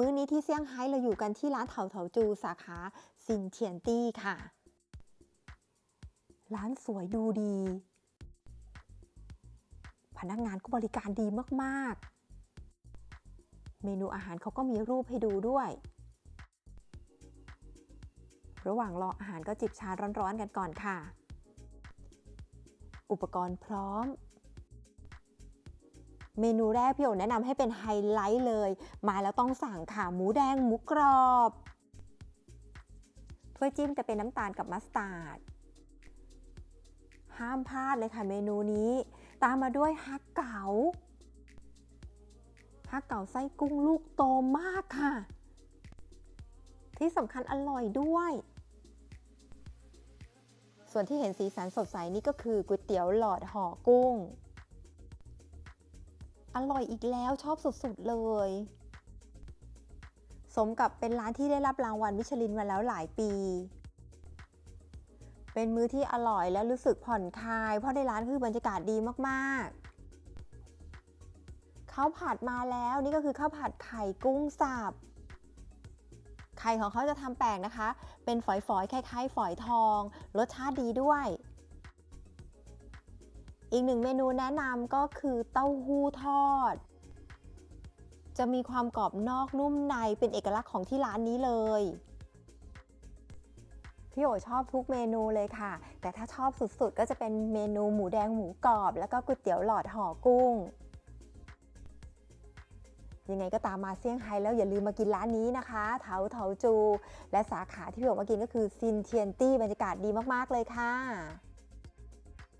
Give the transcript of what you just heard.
มื้อนี้ที่เซี่ยงไฮ้เราอยู่กันที่ร้านเถาเถาจูสาขาซินเทียนตี้ค่ะ ร้านสวยดูดี พนักงานก็บริการดีมากๆ เมนูอาหารเขาก็มีรูปให้ดูด้วย ระหว่างรออาหารก็จิบชาร้อนๆกันก่อนค่ะ อุปกรณ์พร้อม เมนูแรกพี่โอแนะนำให้เป็นไฮไลท์เลย มาแล้วต้องสั่งค่ะหมูแดงหมูกรอบถ้วยจิ้มจะเป็นน้ำตาลกับมัสตาร์ดห้ามพลาดเลยค่ะเมนูนี้ ตามมาด้วยฮักเก๋าฮักเก๋าไส้กุ้งลูกโตมากค่ะ ที่สำคัญอร่อยด้วย ส่วนที่เห็นสีสันสดใสนี่ก็คือก๋วยเตี๋ยวหลอดห่อกุ้ง อร่อยอีกแล้วชอบสุดๆเลย สมกับเป็นร้านที่ได้รับรางวัลมิชลินมาแล้วหลายปี เป็นมื้อที่อร่อยและรู้สึกผ่อนคลาย เพราะในร้านคือบรรยากาศดีมากๆข้าวผัดมาแล้วนี่ก็คือข้าวผัดไข่กุ้งสับไข่ของเขาจะทำแปลกนะคะ เป็นฝอยๆคล้ายๆฝอยทอง รสชาติดีด้วย อีกหนึ่งเมนูแนะนำก็คือเต้าหู้ทอด จะมีความกรอบนอกนุ่มในเป็นเอกลักษณ์ของที่ร้านนี้เลยพี่โอชอบทุกเมนูเลยค่ะ แต่ถ้าชอบสุดๆ ก็จะเป็นเมนูหมูแดงหมูกรอบ แล้วก็ก๋วยเตี๋ยวหลอดห่อกุ้ง ยังไงก็ตามมาเซี่ยงไฮ้แล้วอย่าลืมมากินร้านนี้นะคะ เถาเถาจู และสาขาที่พี่โอมากินก็คือซินเทียนตี้บรรยากาศดีมากๆเลยค่ะ